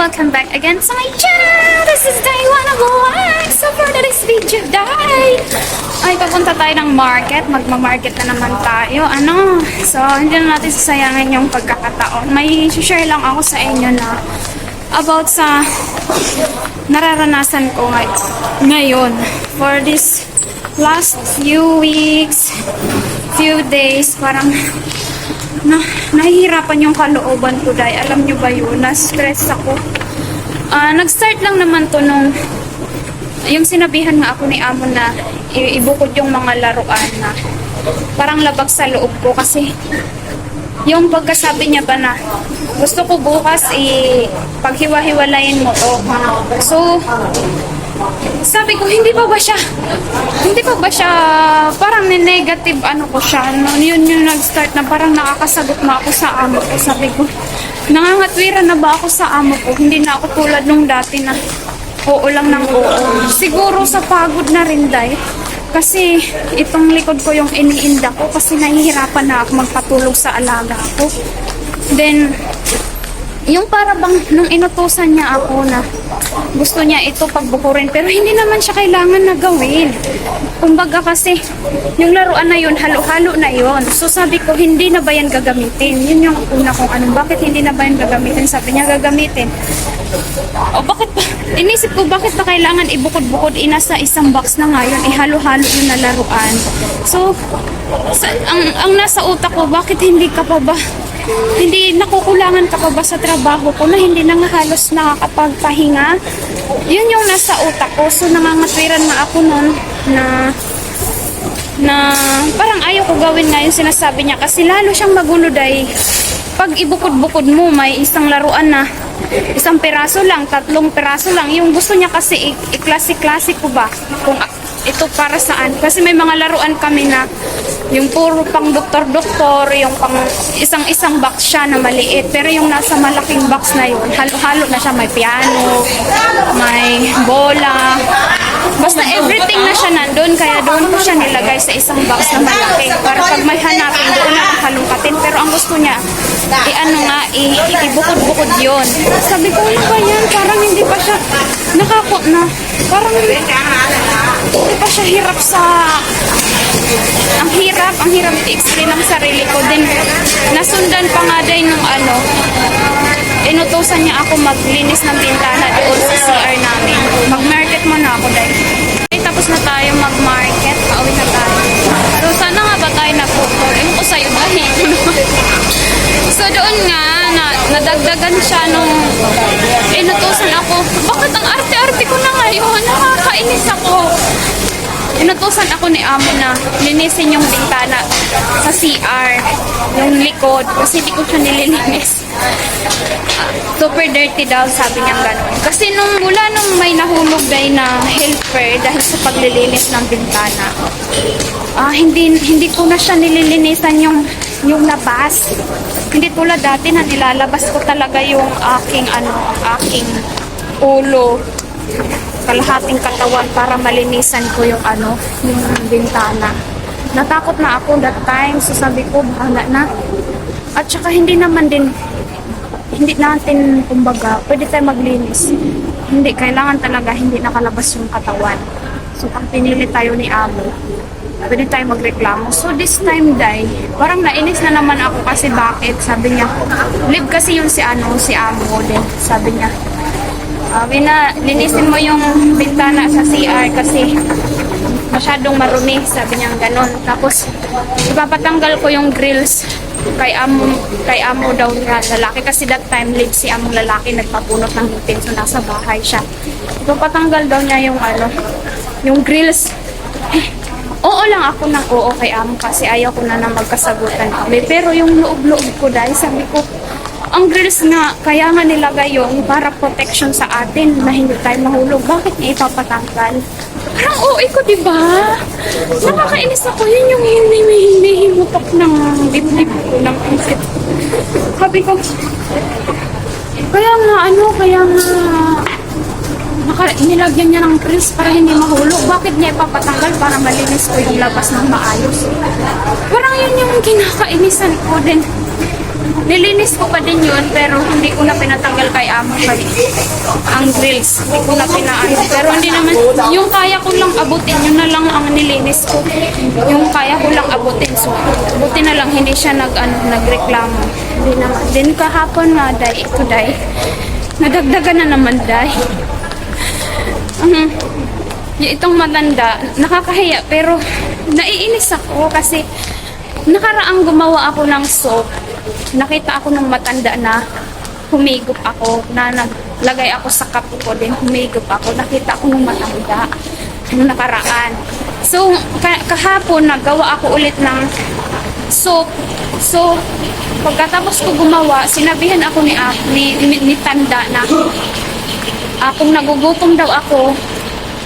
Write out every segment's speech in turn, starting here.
welcome back again to my channel! This is Day One of Vlog! So for today's video, Day! Ay, papunta tayo ng market. Magma-market na naman tayo. Ano? So, hindi na natin sasayangin yung pagkakataon. May share lang ako sa inyo na about sa nararanasan ko ngay- ngayon for this last few weeks, few days, parang na, nahihirapan yung kalooban ko dahil alam nyo ba yun, na-stress ako. Ah, nag-start lang naman to nung yung sinabihan nga ako ni Amo na ibukod yung mga laruan na parang labag sa loob ko kasi yung pagkasabi niya ba na gusto ko bukas i paghiwa-hiwalayin mo to. So, sabi ko, hindi pa ba siya, hindi pa ba siya, parang negative ano ko siya, no, yun yung nag-start na parang nakakasagot na ako sa amo ko. Sabi ko, nangangatwira na ba ako sa amo ko? Hindi na ako tulad nung dati na oo lang ng oo. Siguro sa pagod na rin dahil kasi itong likod ko yung iniinda ko kasi nahihirapan na ako magpatulog sa alaga ko. Then, yung para bang nung inutusan niya ako na gusto niya ito pagbukurin pero hindi naman siya kailangan na gawin. Kumbaga kasi yung laruan na yun, halo-halo na yun. So sabi ko, hindi na ba yan gagamitin? Yun yung una kong anong, bakit hindi na ba yan gagamitin? Sabi niya, gagamitin. O bakit ba? Inisip ko, bakit ba kailangan ibukod-bukod inasa isang box na ngayon, ihalo-halo yung na laruan? So, sa, ang, ang nasa utak ko, bakit hindi ka pa ba hindi nakukulangan ka pa ba sa trabaho ko na hindi na nga halos nakakapagpahinga? Yun yung nasa utak ko. So, nangangatwiran na ako nun na na parang ayaw ko gawin nga yung sinasabi niya kasi lalo siyang magulo dahil pag ibukod-bukod mo may isang laruan na isang peraso lang, tatlong peraso lang. Yung gusto niya kasi i-klase-klase ko ba kung ito para saan. Kasi may mga laruan kami na yung puro pang doktor-doktor, yung pang isang-isang box siya na maliit. Pero yung nasa malaking box na yun, halo-halo na siya. May piano, may bola. Basta everything na siya nandun. Kaya doon ko siya nilagay sa isang box na malaki. Para pag may hanapin, doon na halungkatin. Pero ang gusto niya, i-ano nga, i- ibukod-bukod yun. Sabi ko, ano ba yan? Parang hindi pa siya nakako na. Parang hindi siya hirap sa ang hirap, ang hirap i-explain ang sarili ko. Then, nasundan pa nga din nung ano, inutusan niya ako maglinis ng bintana doon sa CR namin. Mag-market muna ako dahil. Nadagdagan siya nung inutusan ako. Bakit ang arte-arte ko na ngayon? Nakakainis ako. Inutusan ako ni Amo na linisin yung bintana sa CR, yung likod, kasi hindi ko siya nililinis. Super dirty daw, sabi niya gano'n. Kasi nung mula nung may nahulog dahil na helper dahil sa paglilinis ng bintana, ah hindi hindi ko na siya nililinisan yung yung labas. Hindi tulad dati na nilalabas ko talaga yung aking ano, aking ulo kalahating katawan para malinisan ko yung ano, yung bintana. Natakot na ako that time, so sabi ko, bahala na. At saka hindi naman din, hindi natin, kumbaga, pwede tayo maglinis. Hindi, kailangan talaga hindi nakalabas yung katawan. So, pag pinili tayo ni Amo, pwede tayo magreklamo. So, this time, day, parang nainis na naman ako kasi bakit? Sabi niya, live kasi yun si ano, si Amo din. Sabi niya, sabi na, linisin mo yung bintana sa CR kasi masyadong marumi, sabi niya ganon. Tapos, ipapatanggal ko yung grills kay amo, kay amo daw niya lalaki kasi that time live si among lalaki nagpapunot ng ngipin so nasa bahay siya. Ipapatanggal daw niya yung ano, yung grills. Oo lang ako ng oo kay amo kasi ayaw ko na na magkasagutan kami. Pero yung loob-loob ko dahil sabi ko, ang grills nga, kaya nga nilagay yung para protection sa atin na hindi tayo mahulog. Bakit niya ipapatanggal? Parang OA ko, di ba? Nakakainis ako. Yun yung hinihimutok ng dibdib ko ng isip. Sabi ko, kaya nga ano, kaya nga naka, nilagyan niya ng grills para hindi mahulog. Bakit niya ipapatanggal para malinis ko yung labas ng maayos? Parang yun yung kinakainisan ko din nilinis ko pa din yun, pero hindi ko na pinatanggal kay amo kay ang grills. Hindi ko na pinaano. Pero hindi naman, yung kaya ko lang abutin, yun na lang ang nilinis ko. Yung kaya ko lang abutin. So, buti na lang hindi siya nag, ano, nagreklamo. Hindi naman. Din kahapon nga, day, ito day. Nadagdagan na naman, day. Yung itong matanda, nakakahiya pero naiinis ako kasi nakaraang gumawa ako ng soap. Nakita ako ng matanda na humigop ako, na naglagay ako sa cup ko din, humigop ako. Nakita ko ng matanda nung nakaraan. So, ka- kahapon nagawa ako ulit ng soap. So, pagkatapos ko gumawa, sinabihan ako ni, ah, ni, ni, ni Tanda na ah, kung nagugutom daw ako,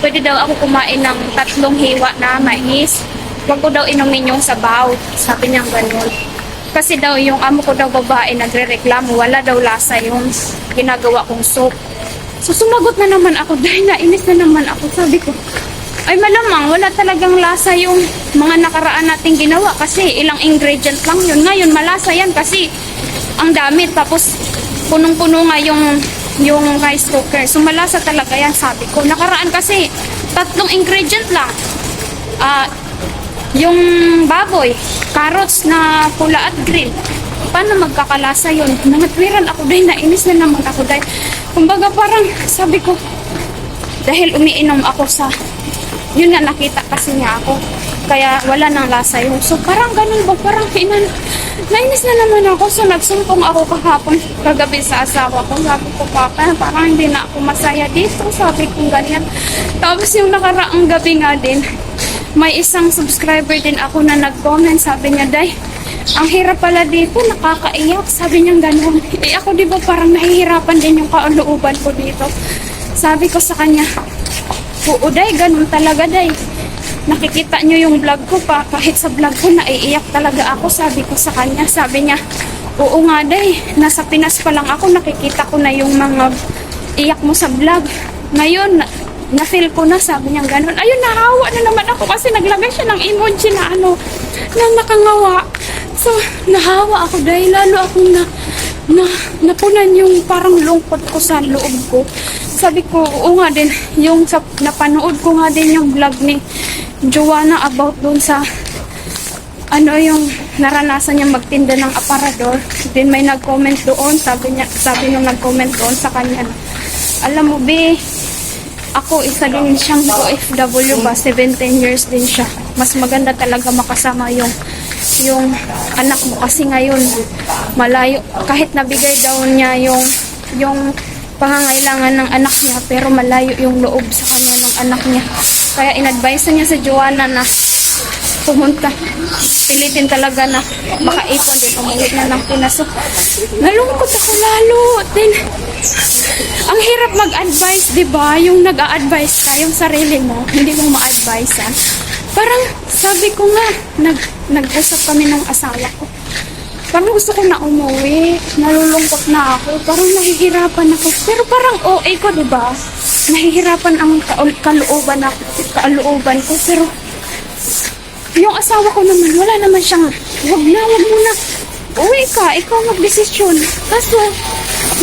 pwede daw ako kumain ng tatlong hiwa na mais. Huwag ko daw inumin yung sabaw. Sabi niya ganun. Kasi daw yung amo ko daw babae nagre-reklamo, wala daw lasa yung ginagawa kong soup. So sumagot na naman ako dahil nainis na naman ako. Sabi ko, ay malamang wala talagang lasa yung mga nakaraan nating ginawa kasi ilang ingredient lang yun. Ngayon malasa yan kasi ang dami tapos punong-puno nga yung yung rice cooker. So malasa talaga yan sabi ko. Nakaraan kasi tatlong ingredient lang. Ah, yung baboy, carrots na pula at green. Paano magkakalasa yun? Nangatwiran ako dahil nainis na naman ako dahil kumbaga parang sabi ko dahil umiinom ako sa yun na nakita kasi niya ako kaya wala nang lasa yun so parang ganun ba parang inan nainis na naman ako so nagsumpong ako kahapon kagabi sa asawa ko sabi ko papa parang hindi na ako masaya dito sabi ko ganyan tapos yung nakaraang gabi nga din may isang subscriber din ako na nag-comment sabi niya day ang hirap pala dito, nakakaiyak. Sabi niya ganun. Eh ako di ba parang nahihirapan din yung kaulooban ko dito. Sabi ko sa kanya, Oo, day, ganun talaga, day. Nakikita nyo yung vlog ko pa. Kahit sa vlog ko, naiiyak talaga ako. Sabi ko sa kanya, sabi niya, Oo nga, day. Nasa Pinas pa lang ako, nakikita ko na yung mga iyak mo sa vlog. Ngayon, na- na-feel ko na, sabi niya ganun. Ayun, nahawa na naman ako kasi naglagay siya ng emoji na ano, na nakangawa. So, nahawa ako dahil lalo akong na, na, napunan yung parang lungkot ko sa loob ko. Sabi ko, oo nga din, yung sa, napanood ko nga din yung vlog ni Joanna about doon sa ano yung naranasan niya magtinda ng aparador. Then may nag-comment doon, sabi niya, sabi nung nag-comment doon sa kanya, alam mo, be, ako isa din siyang OFW ba, 17 years din siya. Mas maganda talaga makasama yung yung anak mo kasi ngayon malayo kahit nabigay daw niya yung yung pangangailangan ng anak niya pero malayo yung loob sa kanya ng anak niya. Kaya in-advise niya sa Joanna na pumunta. Pilitin talaga na makaipon din umuwi na ng Pinas. So, nalungkot ako lalo. Then, ang hirap mag-advise, di ba? Yung nag-a-advise ka, yung sarili mo, hindi mo ma-advisean. Parang, sabi ko nga, nag, nag-usap kami ng asawa ko. Parang gusto ko na umuwi. Nalulungkot na ako. Parang nahihirapan ako. Pero parang OA ko, di ba? Nahihirapan ang kalooban ako, kalooban ko. Pero, yung asawa ko naman, wala naman siyang, wag na, wag mo na. Uwi ka, ikaw magdesisyon. Kaso,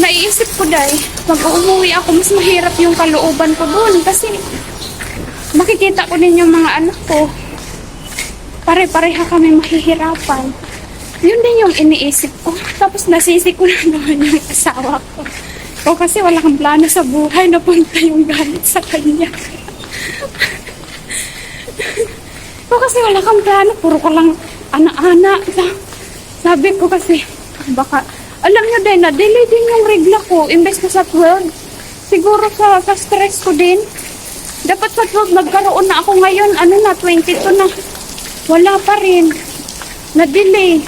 naiisip ko dahil, pag umuwi ako, mas mahirap yung kalooban ko doon. Kasi, makikita ko din yung mga anak ko. Pare-pareha kami mahihirapan. Yun din yung iniisip ko. Tapos nasisi ko na naman yung asawa ko. Ikaw kasi wala kang plano sa buhay, napunta yung galit sa kanya. Ikaw kasi wala kang plano, puro ka lang ana-ana lang. Sabi ko kasi, baka, alam nyo din na delay din yung regla ko, imbes na sa 12. Siguro sa, sa stress ko din. Dapat sa 12 nagkaroon na ako ngayon, ano na, 22 na. Wala pa rin. Na-delay.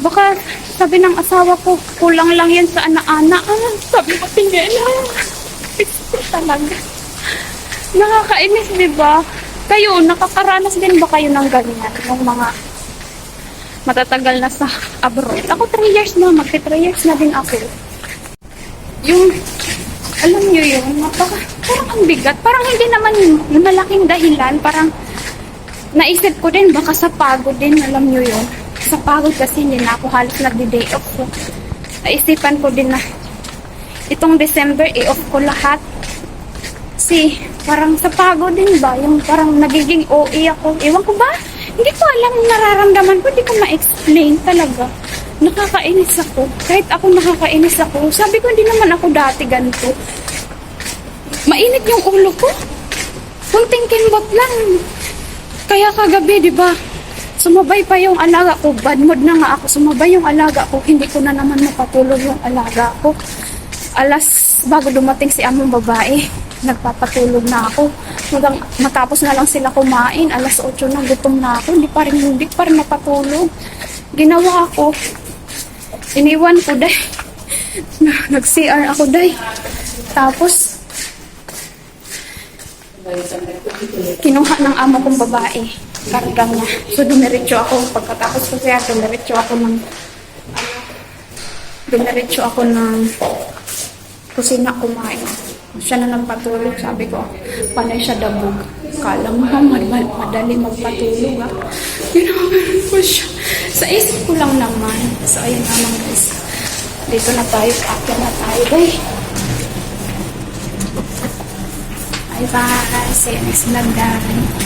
Baka sabi ng asawa ko, kulang lang yan sa ana-ana. Ah, sabi ko, tingin talaga. Nakakainis, di ba? Kayo, nakakaranas din ba kayo ng ganyan? Yung mga matatagal na sa abroad. Ako 3 years na, magti 3 years na din ako. Yung, alam nyo yun, napaka, parang ang bigat. Parang hindi naman yung malaking dahilan. Parang naisip ko din, baka sa pagod din, alam nyo yun. Sa pagod kasi hindi na ako halos nagdi-day off ko. Naisipan ko din na itong December i-off ko lahat. Kasi parang sa pagod din ba, yung parang nagiging OA ako. Ewan ko ba? Hindi ko alam yung nararamdaman ko, hindi ko ma-explain talaga. Nakakainis ako. Kahit ako nakakainis ako. Sabi ko, hindi naman ako dati ganito. Mainit yung ulo ko. Kunting kinbot lang. Kaya kagabi, di ba? Sumabay pa yung alaga ko. Bad mood na nga ako. Sumabay yung alaga ko. Hindi ko na naman mapatulog yung alaga ko. Alas, bago dumating si among babae, nagpapatulog na ako. Hanggang matapos na lang sila kumain. Alas 8 na, gutom na ako. Hindi pa rin, hindi pa rin napatulog. Ginawa ko. Iniwan ko, day. Nag-CR ako, day. Tapos, kinuha ng amo kong babae. Karga niya. So, dumiretso ako. Pagkatapos ko siya, dumiretso ako ng dumiretso ako ng kusina kumain. Siya na nagpatulog. Sabi ko, panay siya dabog. Kala mo ha, mad- mad- madali magpatulog ha. Ginawagan ko siya. Sa isip ko lang naman. So, ayun naman guys. Dito na tayo. Akya na tayo guys. Bye bye. See you next vlog guys.